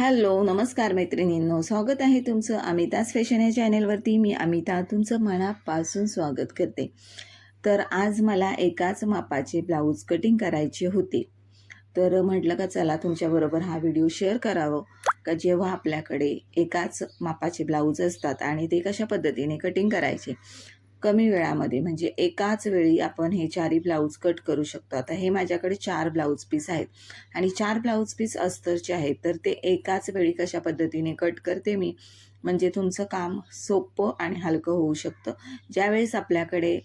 Hello नमस्कार मैत्रिणींनो. स्वागत आहे तुमचं अमिताज फॅशन या चॅनेलवरती. मी अमिता तुमचं मनापासून स्वागत करते. तर आज मला एकाच मापाचे ब्लाऊज कटिंग करायचे होते. तर म्हटलं का चला तुमच्याबरोबर हा व्हिडिओ शेअर करावं. का जेव्हा आपल्याकडे एकाच मापाचे ब्लाऊज असतात आणि ते कशा पद्धतीने कटिंग करायचे. कमी वेळामध्ये म्हणजे एकाच वेळी आपण हे चारही ब्लाऊज कट करू शकतो. आता हे माझ्याकडे चार ब्लाऊज पीस आहेत. आणि चार ब्लाऊज पीस अस्तरचे आहेत. तर ते एकाच वेळी कशा पद्धतीने कट करते मी? म्हणजे तुमचं काम सोपं आणि हलकं होऊ शकतं. ज्यावेळेस आपल्याकडे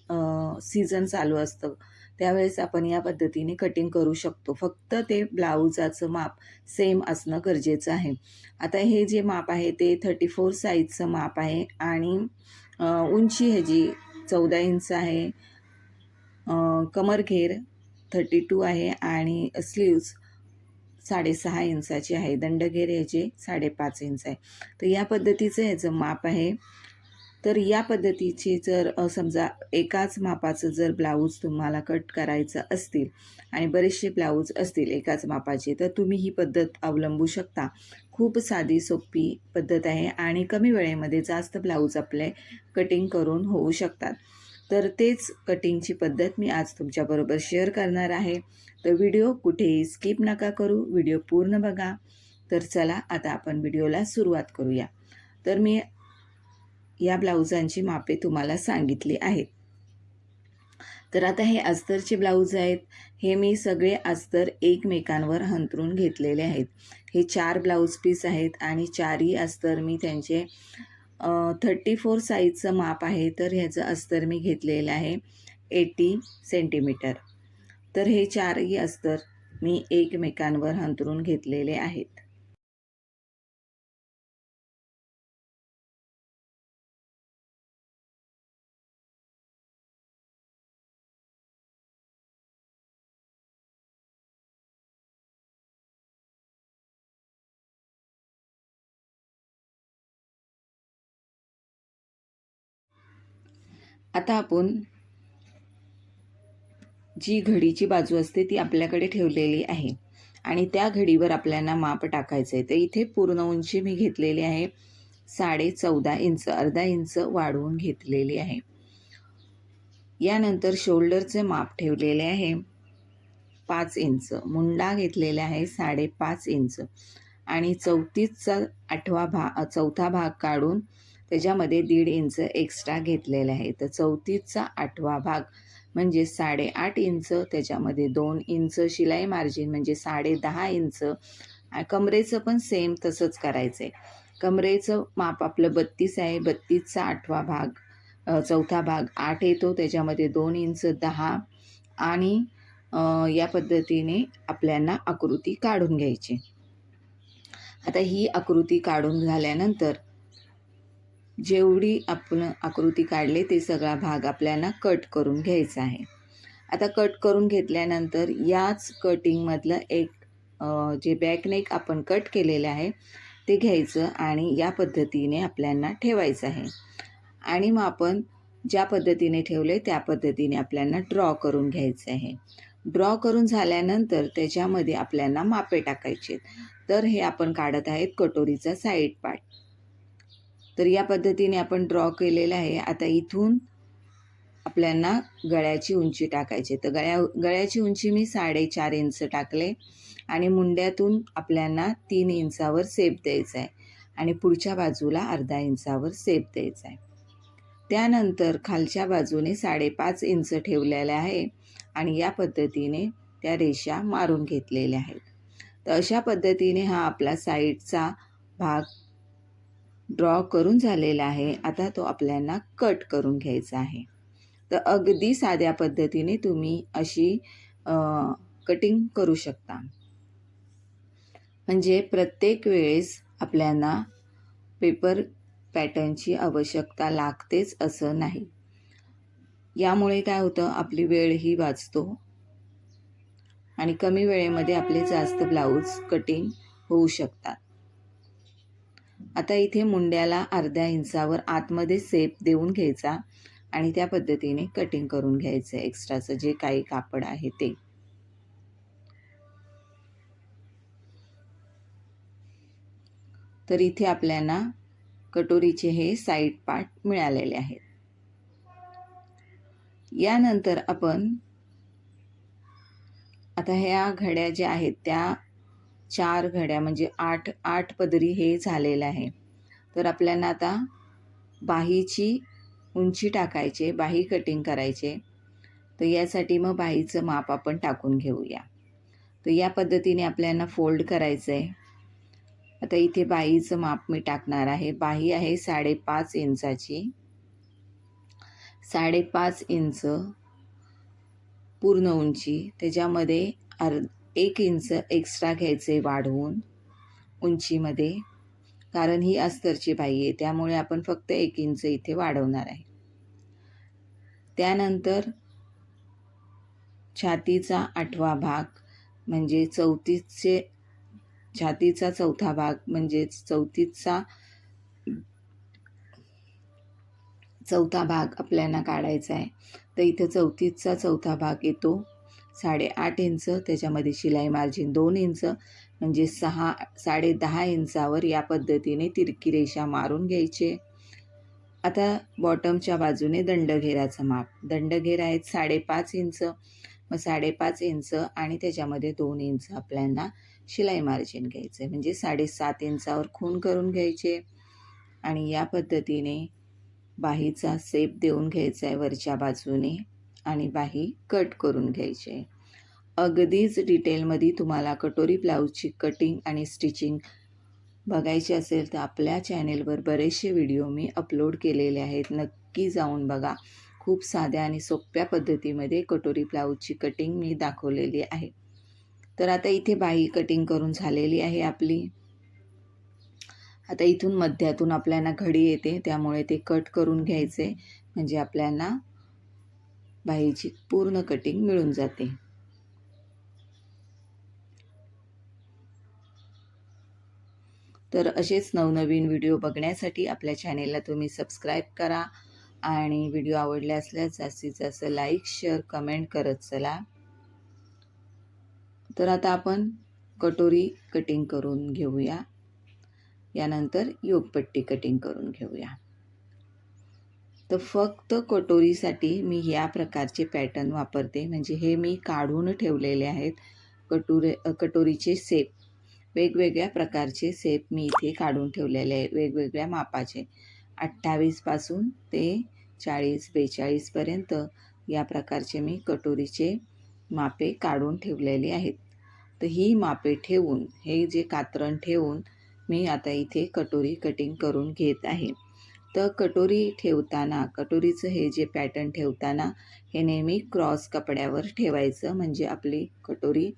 सीझन चालू असतं त्यावेळेस आपण या पद्धतीने कटिंग करू शकतो. फक्त ते ब्लाऊजाचं माप सेम असणं गरजेचं आहे. आता हे जे माप आहे ते थर्टी फोर साईजचं माप आहे. आणि उंची ह्याची चौदा इंच आहे. कमरघेर थर्टी टू आहे आणि स्लीव्ज साडेसहा इंचाची आहे. दंडघेर याचे साडेपाच इंच आहे. तर या पद्धतीचं ह्याचं माप आहे. तर या पद्धतीचे जर समजा एकाच मापाचं जर ब्लाऊज तुम्हाला कट करायचं असतील आणि बरेचसे ब्लाऊज असतील एकाच मापाचे तर तुम्ही ही पद्धत अवलंबू शकता. खूप साधी सोपी पद्धत आहे आणि कमी वेळेमध्ये जास्त ब्लाऊज आपले कटिंग करून होऊ शकतात. तर तेच कटिंगची पद्धत मी आज तुमच्याबरोबर शेअर करणार आहे. तर व्हिडिओ कुठेही स्किप नका करू व्हिडिओ पूर्ण बघा. तर चला आता आपण व्हिडिओला सुरुवात करूया. तर मी या ब्लाऊजांची मापे तुम्हाला सांगितली आहेत. तर आता हे अस्तरचे ब्लाऊज आहेत. हे मी सगळे अस्तर एकमेकांवर हंतरून घेतलेले आहेत. हे चार ब्लाऊज पीस आहेत आणि चारही अस्तर मी त्यांचे थर्टी फोर साईजचं माप आहे. तर ह्याचं अस्तर मी घेतलेलं आहे एटी सेंटीमीटर तर हे चारही अस्तर मी एकमेकांवर हंतरून घेतलेले आहेत. आता आपण जी घडीची बाजू असते ती आपल्याकडे ठेवलेली आहे. आणि त्या घडीवर आपल्याला माप टाकायचं आहे तर इथे पूर्ण उंची मी घेतलेली आहे. साडे चौदा इंच अर्धा इंच वाढवून घेतलेली आहे. यानंतर शोल्डरचे माप ठेवलेले आहे. पाच इंच. मुंडा घेतलेला आहे साडेपाच इंच. आणि चौतीसचा आठवा भाग चौथा भाग काढून त्याच्यामध्ये दीड इंच एक्स्ट्रा घेतलेलं आहे. तर चौतीसचा आठवा भाग म्हणजे साडेआठ इंच त्याच्यामध्ये दोन इंच शिलाई मार्जिन म्हणजे साडे दहा इंच कमरेचं पण सेम तसंच करायचं आहे कमरेचं माप आपलं बत्तीस आहे. बत्तीसचा आठवा भाग चौथा भाग आठ येतो. त्याच्यामध्ये दोन इंच दहा आणि या पद्धतीने आपल्याला आकृती काढून घ्यायची. आता ही आकृती काढून झाल्यानंतर जेवढी आपण आकृती काढले ते सगळा भाग आपल्याला कट करून घ्यायचा आहे. आता कट करून घेतल्यानंतर याच कटिंगमधलं एक जे बॅकनेक आपण कट केलेलं आहे ते घ्यायचं आणि या पद्धतीने आपल्याला ठेवायचं आहे. आणि मग आपण ज्या पद्धतीने ठेवले त्या पद्धतीने आपल्याला ड्रॉ करून घ्यायचं आहे. ड्रॉ करून झाल्यानंतर त्याच्यामध्ये आपल्याला मापे टाकायचे तर हे आपण काढत आहेत कटोरीचा साईड पार्ट तर या पद्धतीने आपण ड्रॉ केलेलं आहे. आता इथून आपल्याला गळ्याची उंची टाकायची. तर गळ्या गळ्याची उंची मी साडेचार इंच टाकले आणि मुंड्यातून आपल्याला तीन इंचावर सेप द्यायचा आहे आणि पुढच्या बाजूला अर्धा इंचावर सेप द्यायचा आहे. त्यानंतर खालच्या बाजूने साडेपाच इंच ठेवलेलं आहे आणि या पद्धतीने त्या रेषा मारून घेतलेल्या आहेत. तर अशा पद्धतीने हा आपला साईडचा भाग ड्रॉ करून झालेला आहे आता तो आपल्याला कट करून घ्यायचा आहे. तर अगदी साध्या पद्धतीने तुम्ही अशी कटिंग करू शकता. म्हणजे प्रत्येक वेळेस आपल्याला पेपर पॅटर्नची आवश्यकता लागतेच असं नाही. यामुळे काय होतं आपली वेळही वाचतो आणि कमी वेळेमध्ये आपले जास्त ब्लाऊज कटिंग होऊ शकतात. आता इथे मुंड्याला अर्ध्या इंचावर आतमध्ये सेप देऊन घ्यायचा आणि त्या पद्धतीने कटिंग करून घ्यायचं एक्स्ट्राचं जे काही कापड आहे ते. तर इथे आपल्याला कटोरीचे हे साईड पार्ट मिळालेले आहेत. यानंतर आपण आता ह्या घड्या ज्या आहेत त्या चार घड्या म्हणजे आठ आठ पदरी हे झालेलं आहे. तर आपल्याला आता बाहीची उंची टाकायचे बाही कटिंग करायचे. तर यासाठी मग बाहीचं माप आपण टाकून घेऊया. तर या पद्धतीने आपल्याला फोल्ड करायचं आहे आता इथे बाहीचं माप मी टाकणार आहे. बाही आहे साडेपाच इंचाची. साडेपाच इंच पूर्ण उंची. त्याच्यामध्ये अर् एक इंच एक्स्ट्रा घ्यायचे वाढवून उंचीमध्ये. कारण ही अस्तरची बाई आहे त्यामुळे आपण फक्त एक इंच इथे वाढवणार आहे. त्यानंतर छातीचा आठवा भाग म्हणजे चौतीसचे छातीचा चौथा भाग म्हणजेच चौतीसचा चौथा भाग आपल्याला काढायचा आहे. तर इथं चौतीसचा चौथा भाग येतो. साडेआठ इंच त्याच्यामध्ये शिलाई मार्जिन दोन इंच म्हणजे सहा साडे दहा इंचावर या पद्धतीने तिरकी रेषा मारून घ्यायचे. आता बॉटमच्या बाजूने दंडघेराचं माप. दंडघेर आहेत साडेपाच इंच. मग साडेपाच इंच आणि त्याच्यामध्ये दोन इंच आपल्याला शिलाई मार्जिन घ्यायचं. आहे म्हणजे साडेसात इंचावर खून करून घ्यायचे आणि या पद्धतीने बाहीचा सेप देऊन घ्यायचा आहे वरच्या बाजूने. आणि बाही कट करून घ्यायची. अगदीच डिटेलमध्ये तुम्हाला कटोरी ब्लाऊजची कटिंग आणि स्टिचिंग बघायची असेल तर आपल्या चॅनेलवर बरेचसे व्हिडिओ मी अपलोड केलेले आहेत. नक्की जाऊन बघा. खूप साध्या आणि सोप्या पद्धतीमध्ये कटोरी ब्लाऊजची कटिंग मी दाखवलेली आहे. तर आता इथे बाही कटिंग करून झालेली आहे आपली. आता इथून मध्यातून आपल्याला घडी येते त्यामुळे ते कट करून घ्यायचे. म्हणजे आपल्याला बाहीची पूर्ण कटिंग मिळून जाते. तर असेच नवनवीन व्हिडिओ बघण्यासाठी आपल्या चॅनेलला तुम्ही सबस्क्राईब करा आणि व्हिडिओ आवडले असल्यास जास्तीत जास्त लाईक शेअर कमेंट करत चला. तर आता आपण कटोरी कटिंग करून घेऊया. यानंतर योगपट्टी कटिंग करून घेऊया. तर फक्त कटोरीसाठी मी या प्रकारचे पॅटर्न वापरते. म्हणजे हे मी काढून ठेवलेले आहेत. कटोरे कटोरीचे सेप. वेगवेगळ्या प्रकारचे सेप मी इथे काढून ठेवलेले आहे वेगवेगळ्या मापाचे. अठ्ठावीसपासून ते चाळीस बेचाळीसपर्यंत या प्रकारचे मी कटोरीचे मापे काढून ठेवलेले आहेत. तर ही मापे ठेवून हे जे कातरण ठेवून मी आता इथे कटोरी कटिंग करून घेत आहे. तर कटोरी ठेवताना कटोरीचं हे जे पॅटर्न ठेवताना हे नेहमी क्रॉस कपड्यावर ठेवायचं. म्हणजे आपली कटोरी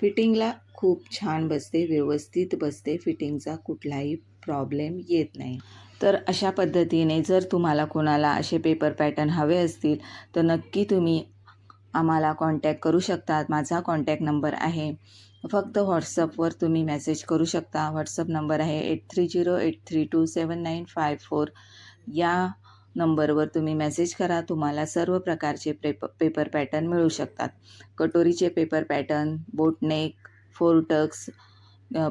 फिटिंगला खूप छान बसते व्यवस्थित बसते. फिटिंगचा कुठलाही प्रॉब्लेम येत नाही. तर अशा पद्धतीने जर तुम्हाला कोणाला असे पेपर पॅटर्न हवे असतील तर नक्की तुम्ही आम्हाला कॉन्टॅक्ट करू शकतात. माझा कॉन्टॅक्ट नंबर आहे फक्त व्हॉट्सअपवर तुम्ही मेसेज करू शकता. व्हॉट्सअप नंबर आहे eight three zero eight three two seven nine five four. या नंबरवर तुम्ही मेसेज करा. तुम्हाला सर्व प्रकारचे पेप पेपर पॅटर्न मिळू शकतात. कटोरीचे paper pattern boatneck four tucks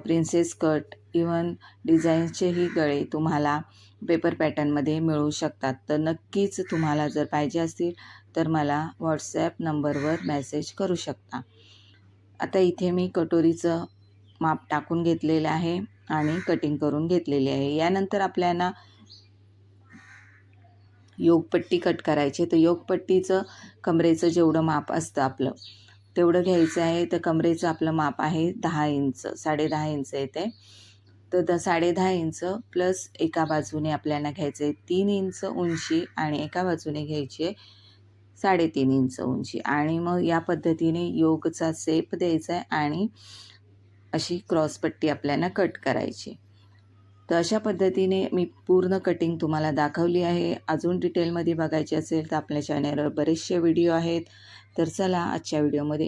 princess cut even डिझाईन्सचेही गळे तुम्हाला पेपर पॅटर्नमध्ये मिळू शकतात. तर नक्कीच तुम्हाला जर पाहिजे असतील तर मला व्हॉट्सॲप नंबरवर मेसेज करू शकता. आता इथे मी कटोरीचं माप टाकून घेतलेलं आहे आणि कटिंग करून घेतलेली आहे. यानंतर आपल्याला योगपट्टी कट करायची तर योगपट्टीचं कमरेचं जेवढं माप असतं आपलं तेवढं घ्यायचं आहे. तर कमरेचं आपलं माप आहे दहा इंच साडेदहा इंच इंच येते तर द साडेदहा इंच प्लस एका बाजूने आपल्याला घ्यायचं आहे तीन इंच उंची आणि एका बाजूने घ्यायची आहे साडेतीन इंच उंची. आणि मग या पद्धतीने योगचा सेप द्यायचा आहे आणि अशी क्रॉसपट्टी आपल्याला कट करायची. तर अशा पद्धतीने मी पूर्ण कटिंग तुम्हाला दाखवली आहे. अजून डिटेलमध्ये बघायची असेल तर आपल्या चॅनलवर बरेचसे व्हिडिओ आहेत. तर चला आजच्या व्हिडिओमध्ये